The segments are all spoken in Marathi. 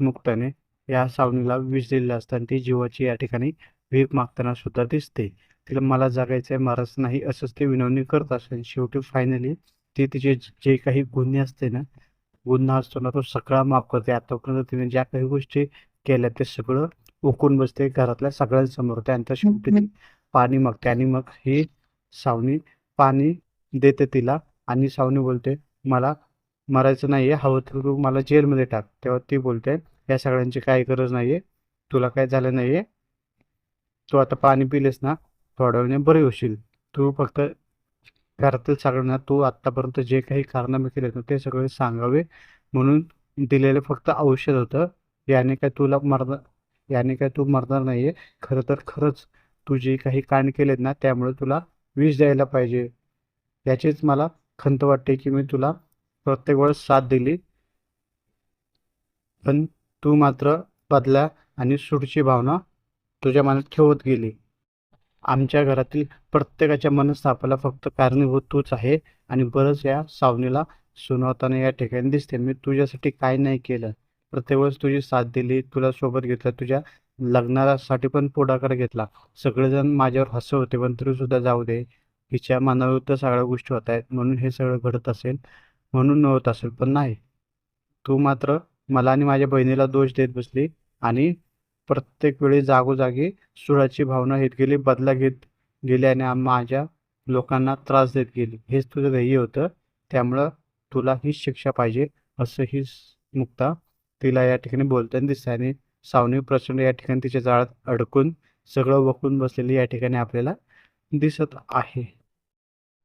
मुक्ताने या सावनीला विष दिलेलं असताना ती जीवाची या ठिकाणी भीक मागताना सुद्धा दिसते. तिला मला जगायचंय मारायचं नाही असंच ते विनवणी करत असते शेवटी फायनली ती तिचे जे काही गुन्हे असते ना गुन्हा असतो ना तो सगळा माफ करते. आतापर्यंत तिने ज्या काही गोष्टी केल्या ते सगळं उकून बसते घरातल्या सगळ्यांसमोर. त्यानंतर शेवटी ती पाणी मागते आणि मग ही सावनी पाणी देते तिला आणि सावनी बोलते मला मरायचं आहे हवं तर तू मला जेलमध्ये टाक. तेव्हा ती बोलते या सगळ्यांची काही गरज नाही आहे तुला काय झालं नाही आहे तू आता पाणी पिलेस ना थोड्या वेळाने बरे होशील. तू फक्त घरातील सगळ्यांना तू आत्तापर्यंत जे काही कारनामे केले ना ते सगळे सांगावे. म्हणून दिलेलं फक्त औषध होतं. याने काय तुला मरणार याने काय तू मरणार नाही आहे खरं तर खरंच तू जे काही कांड केलेत ना त्यामुळे तुला विष द्यायला पाहिजे. याचीच मला खंत वाटते की मी तुला प्रत्येक वेळेस साथ दिली. पण तू मात्र बदला आणि सूडची भावना तुझ्या मनात ठेवत गेली. आमच्या घरातील प्रत्येकाच्या मनस्तापाला फक्त कारणीभूत तूच आहे आणि बरंच या सावनीला सुनावताना या ठिकाणी दिसते. मी तुझ्यासाठी काय नाही केलं. प्रत्येक वेळेस तुझी साथ दिली तुला सोबत घेतलं तुझ्या लग्नासाठी पण पुढाकार घेतला. सगळेजण माझ्यावर हसत होते पण तरी सुद्धा जाऊ दे. हिच्या मनाविरुद्ध सगळ्या गोष्टी होत आहेत म्हणून हे सगळं घडत असेल. म्हणून न होत असेल पण नाही. तू मात्र मला आणि माझ्या बहिणीला दोष देत बसली आणि प्रत्येक वेळी जागोजागी सुळाची भावना घेत गेली बदला घेत गेली आणि माझ्या लोकांना त्रास देत गेली. हेच तुझं ध्येय होतं. त्यामुळं तुला हीच शिक्षा पाहिजे असं ही मुक्ता तिला या ठिकाणी बोलताना दिसते आणि सावनी प्रचंड या ठिकाणी तिच्या जाळात अडकून सगळं वकून बसलेली या ठिकाणी आपल्याला दिसत आहे.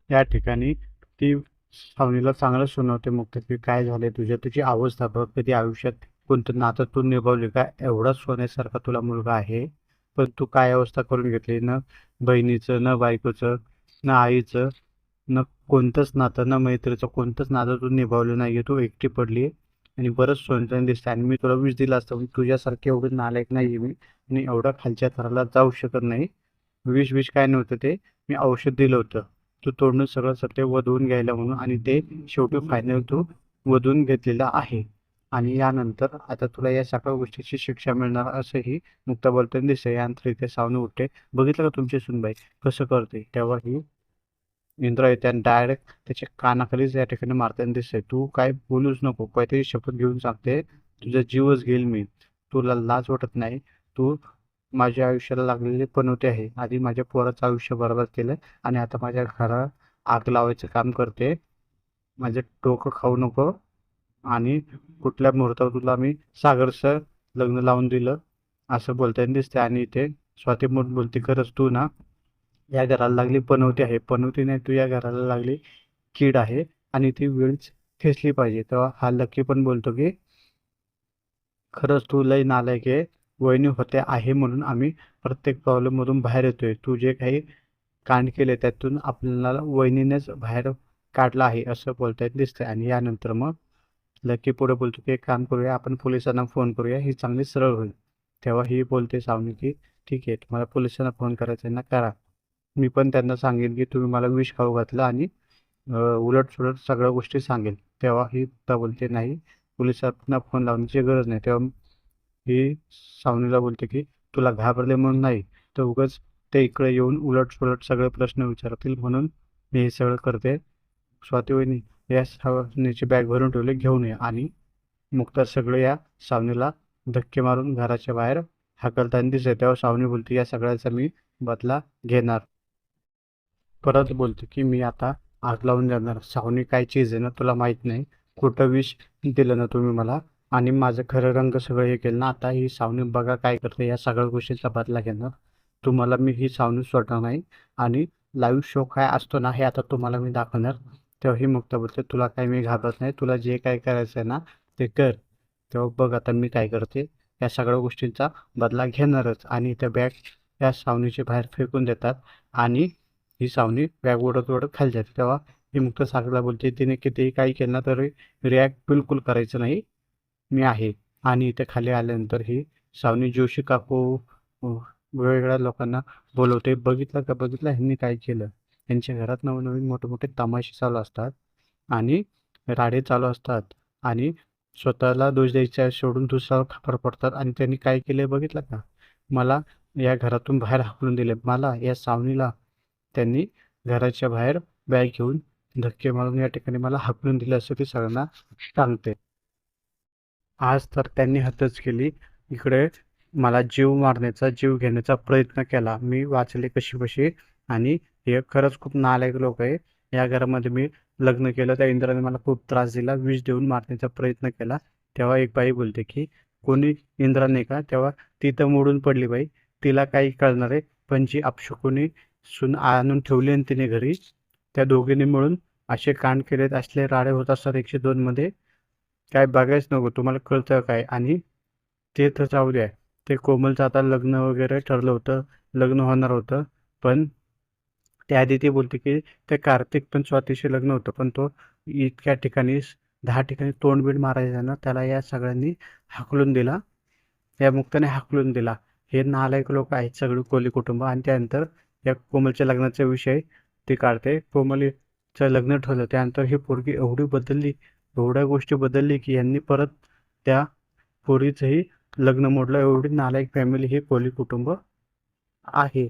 या ठिकाणी ती सावनीला चांगलं सुनावते मुक्ता की काय झाले तुझ्या? तुझी अवस्था बघ कधी आयुष्यात कोणतं नातं तू निभावली का? एवढा सोन्यासारखा तुला मुलगा आहे पण तू काय अवस्था करून घेतली? ना बहिणीचं न बायकोचं न आईचं न कोणतंच नातं ना मैत्रीचं कोणतंच नातं तू निभावलं नाही तू एकटी पडली आणि बरंच सोन्याने दिसतं आणि मी तुला विष दिला असतं तुझ्यासारखे एवढं नालायक नाही मी आणि एवढा खालच्या थराला जाऊ शकत नाही. विष विष काय नव्हतं ते मी औषध दिलं होतं. तू तोडणं सगळं सत्य वधवून घ्यायला म्हणून आणि ते शेवटी फायनल तू वधवून घेतलेला आहे. आणि यानंतर आता तुला या सगळ्या गोष्टीची शिक्षा मिळणार असंही मुक्ता बोलताना दिसते यानंतर इथे सावनी उठते बघितलं का तुमची सुनबाई कसं करते? तेव्हा ही इंद्रा येते आणि डायरेक्ट त्याच्या कानाखालीच या ठिकाणी मारताना दिसते तू काय बोलूच नको. काहीतरी शपथ घेऊन सांगते. तुझा जीवच घेईल मी. तुला लाज वाटत नाही. तू माझ्या आयुष्याला लागलेली पनवते आहे. आधी माझ्या पोराचं आयुष्य बरबाद केलं आणि आता माझ्या घरा आग लावायचं काम करते. माझं डोकं खाऊ नको आणि कुठल्या मुहूर्तावर तुला मी सागरचं लग्न लावून दिलं. असं बोलताना दिसते आणि इथे स्वाती म्हणून बोलते खरंच तू ना या घराला लागली पनवती आहे. पनवती नाही तू या घराला लागली कीड आहे आणि ती वेळच ठेचली पाहिजे. तेव्हा हा लकी पण बोलतो की खरंच तू लय नालायक आहे. वहिनी होते आहे म्हणून आम्ही प्रत्येक प्रॉब्लेममधून बाहेर येतोय. तू जे काही कांड केले त्यातून आपल्याला वहिनीनेच बाहेर काढलं आहे असं बोलता येत दिसतंय. आणि यानंतर मग लकी पुढे बोलतो की एक काम करूया आपण पोलिसांना फोन करूया. ही चांगली सरळ होईल. तेव्हा ही बोलते सावनी की ठीक आहे तुम्हाला पोलिसांना फोन करायचा आहे ना करा. मी पण त्यांना सांगेन की तुम्ही मला विष खाऊ घातलं आणि उलट सुलट सगळ्या गोष्टी सांगेन. तेव्हा ही बोलते नाही पोलिसांना फोन लावण्याची गरज नाही. तेव्हा ही सावनीला बोलते की तुला घाबरले म्हणून नाही तर उगाच ते इकडे येऊन उलट सुलट सगळे प्रश्न विचारतील म्हणून मी हे सगळं करते. स्वाती वहिनी या सावनीची बॅग भरून ठेवले घेऊन ये. आणि मुक्ता सगळे या सावनीला धक्के मारून घराच्या बाहेर हाकलताना दिसते तेव्हा सावनी बोलते या सगळ्याचा मी बदला घेणार. परत बोलते की मी आता आग लावून जाणार. सावनी काय चीज आहे ना तुला माहीत नाही. कुठं विष दिलं ना तुम्ही मला. आणि माझं खरं रंग सगळं हे केलं ना आता ही सावनी बघा काय करते या सगळ्या गोष्टीचा बदला घेणार तुम्हाला मी ही सावनी सोडणार नाही आणि लाईव्ह शो काय असतो ना हे आता तुम्हाला मी दाखवणार. तेव्हा ही मुक्त बोलते तुला काय मी घाबरत नाही तुला जे काय करायचं आहे ना ते कर. तेव्हा बघ आता मी काय करते या सगळ्या गोष्टींचा बदला घेणारच आणि त्या बॅग या सावनीच्या बाहेर फेकून देतात आणि ही सावनी बॅग ओढत ओढत खाली जाते. तेव्हा ही मुक्त सागरला बोलते तिने कितीही काही केलं तरी रिॲक्ट बिलकुल करायचं नाही. मी आहे. आणि इथे खाली आल्यानंतर ही सावनी जोशी काकू वेगवेगळ्या लोकांना बोलवते. बघितलं का? बघितलं? ह्यांनी काय केलं? यांच्या घरात नवनवीन मोठे मोठे तमाशे चालू असतात आणि राडे चालू असतात आणि स्वतःला दोष द्यायचा सोडून दुसऱ्यावर खापर पडतात. आणि त्यांनी काय केले बघितलं का? मला या घरातून बाहेर हाकलून दिले. मला या सावनीला त्यांनी घराच्या बाहेर बॅग घेऊन धक्के मारून या ठिकाणी मला हाकलून दिले असं ते सगळ्यांना सांगते. आज तर त्यांनी हद्दच केली. इकडे मला जीव मारण्याचा जीव घेण्याचा प्रयत्न केला. मी वाचले कशी बशी आणि हे खरंच खूप नालायक लोक आहे. या घरामध्ये मी लग्न केलं. त्या इंद्राने मला खूप त्रास दिला. विष देऊन मारण्याचा प्रयत्न केला. तेव्हा एक बाई बोलते की कोणी इंद्राने का तेव्हा ती तर मोडून पडली बाई. तिला काही कळणार आहे. पण जी अपशकुनी सुन आणून ठेवली आणि तिने घरी त्या दोघींनी मिळून असे कांड केलेत. असले राडे होत असतात एकशे दोनमध्ये काय बघायच नको तुम्हाला कळतं काय? आणि ते तर जाऊ द्या. ते कोमलचं आता लग्न वगैरे ठरलं होतं लग्न होणार होतं पण त्याआधी ती बोलते की ते कार्तिक पण स्वातीशी लग्न होतं पण तो इतक्या ठिकाणी दहा ठिकाणी तोंडबीड मारायचा ना त्याला या सगळ्यांनी हाकलून दिला. या मुक्ताने हाकलून दिला. हे नालायक लोक आहेत सगळे कोली कुटुंब आणि त्यानंतर या कोमलच्या लग्नाचा विषय ती काढते. कोमलीचं लग्न ठरलं त्यानंतर ही पोरगी एवढी बदलली एवढ्या गोष्टी बदलली की यांनी परत त्या पोरीचंही लग्न मोडलं. एवढी नालायक फॅमिली ही कोली कुटुंब आहे.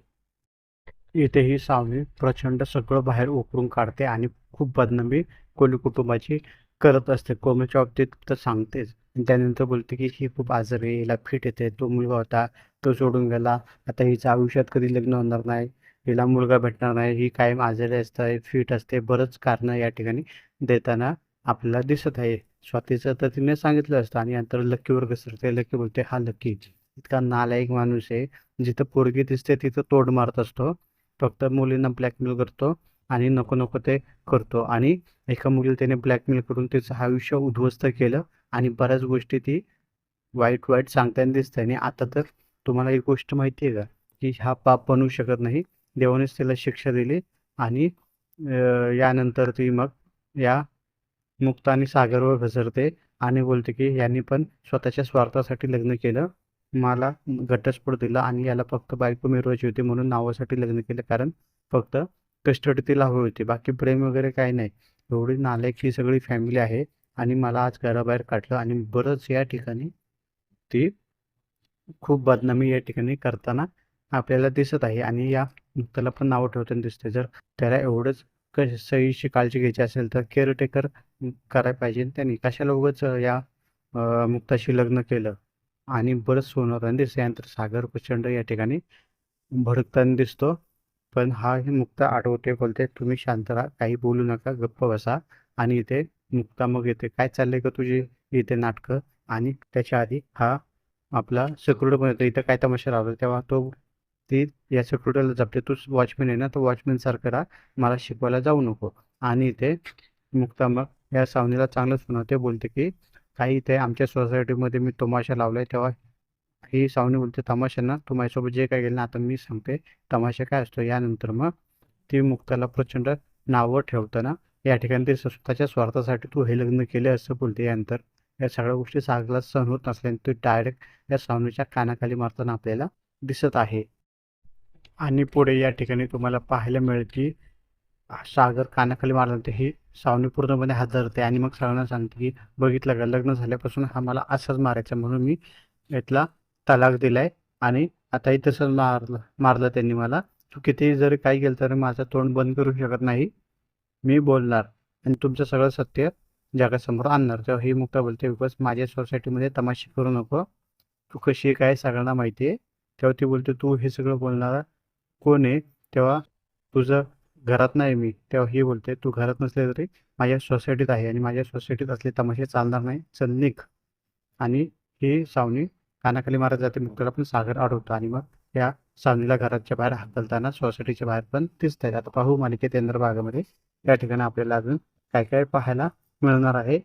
इथे ही सावली प्रचंड सगळं बाहेर उकरून काढते आणि खूप बदनामी कोली कुटुंबाची करत असते. कोमेच्या बाबतीत तर सांगतेच. त्यानंतर बोलते की ही खूप आजारी हिला फिट येते तो मुलगा होता तो सोडून गेला. आता हिचं आयुष्यात कधी लग्न होणार नाही. हिला मुलगा भेटणार नाही. ही कायम आजारी असते फिट असते. बरंच कारणं या ठिकाणी देताना आपल्याला दिसत आहे. स्वातीचं तर तिने सांगितलं असतं आणि नंतर लक्कीवर घसरते लक्की बोलते हा लक्की इतका नालायक माणूस आहे. जिथं पोरगी दिसते तिथं तोड मारत असतो. फक्त मुलींना ब्लॅकमेल करतो आणि नको नको ते करतो. आणि एका मुलीला त्याने ब्लॅकमेल करून तिचं आयुष्य उद्ध्वस्त केलं आणि बऱ्याच गोष्टी ती वाईट वाईट सांगताना दिसते. आणि आता तर तुम्हाला एक गोष्ट माहिती आहे का? की हा पाप बनवू शकत नाही. देवानेच त्याला शिक्षा दिली आणि यानंतर ती मग या मुक्त आणि सागरवर घसरते आणि बोलते की यांनी पण स्वतःच्या स्वार्थासाठी लग्न केलं. मला घटस्फोट दिला आणि याला फक्त बायको मिरवायची होती म्हणून नावासाठी लग्न केलं. कारण फक्त कस्टडी तिला हवी होती. बाकी प्रेम वगैरे काही नाही. एवढी नालायक ही सगळी फॅमिली आहे आणि मला आज घराबाहेर काढलं आणि बरंच या ठिकाणी ती खूप बदनामी या ठिकाणी करताना आपल्याला दिसत आहे आणि या मुक्ताला पण नावं ठेवताना दिसते. जर त्याला एवढंच सहीची काळजी घ्यायची असेल तर केअरटेकर करायला पाहिजे. त्यांनी कशाला उगाच या मुक्ताशी लग्न केलं? आणि बरंच सोनं दिसतं यानंतर सागर प्रचंड या ठिकाणी भडकताना दिसतो. पण हा मुक्ता आठवते बोलते तुम्ही शांत राहा. काही बोलू नका. गप्प बसा. आणि इथे मुक्ता मग येते. काय चाललंय का तुझी इथे नाटकं? आणि त्याच्या आधी हा आपला सेक्युरिटी पण येतो इथं काय तमाशा लावला तेव्हा तो ती या सेक्युरिटीला जपते तूच वॉचमॅन आहे ना तो वॉचमॅन सारखं राहा. मला शिकवायला जाऊ नको. आणि ते मुक्ता मग या सावनीला चांगलंच म्हणते बोलते की काही इथे आमच्या सोसायटीमध्ये मी तमाशा लावलाय तेव्हा ही सावनी बोलते तमाशा ना तू माझ्यासोबत जे काय गेलं ना आता मी सांगते. तमाशा काय असतो? यानंतर मग ती मुक्ताला प्रचंड नावं ठेवताना या ठिकाणी ते स्वतःच्या स्वार्थासाठी तू हे लग्न केले असं बोलते. यानंतर या सगळ्या गोष्टी सागला सहन होत नसल्याने तू डायरेक्ट या सावनीच्या कानाखाली मारताना आपल्याला दिसत आहे. आणि पुढे या ठिकाणी तुम्हाला पाहायला मिळेल की सागर कानाखाली मारल्यानंतर ही सावनी पूर्णपणे हादरते. आणि मग सगळ्यांना सांगते की बघितलं का लग्न झाल्यापासून हा मला असंच मारायचा म्हणून मी यातला तलाक दिलाय. आणि आताही तसंच मारलं मारलं त्यांनी मला. तू कितीही जरी काही केलं तरी माझं तोंड बंद करू शकत नाही. मी बोलणार आणि तुमचं सगळं सत्य जगासमोर आणणार. तेव्हा ही मुक्ता बोलते बिकॉज माझ्या सोसायटीमध्ये तमाशी करू नको. तू कशी काय सगळ्यांना माहिती आहे? तेव्हा ती बोलते तू हे सगळं बोलणार कोण आहे? तेव्हा तुझं घरात नाही मी. तेव्हा हे बोलते तू घरात नसले तरी माझ्या सोसायटीत आहे आणि माझ्या सोसायटीत असले तमाशे चालणार नाही. चल निघ. आणि ही सावनी कानाखाली मारत जाते. मग त्याला पण सागर आढळतो आणि मग या सावनीला घराच्या बाहेर हाकलताना सोसायटीच्या बाहेर पण दिसत आहेत. आता पाहू मालिकेत भागामध्ये या ठिकाणी आपल्याला अजून काय काय पाहायला मिळणार आहे.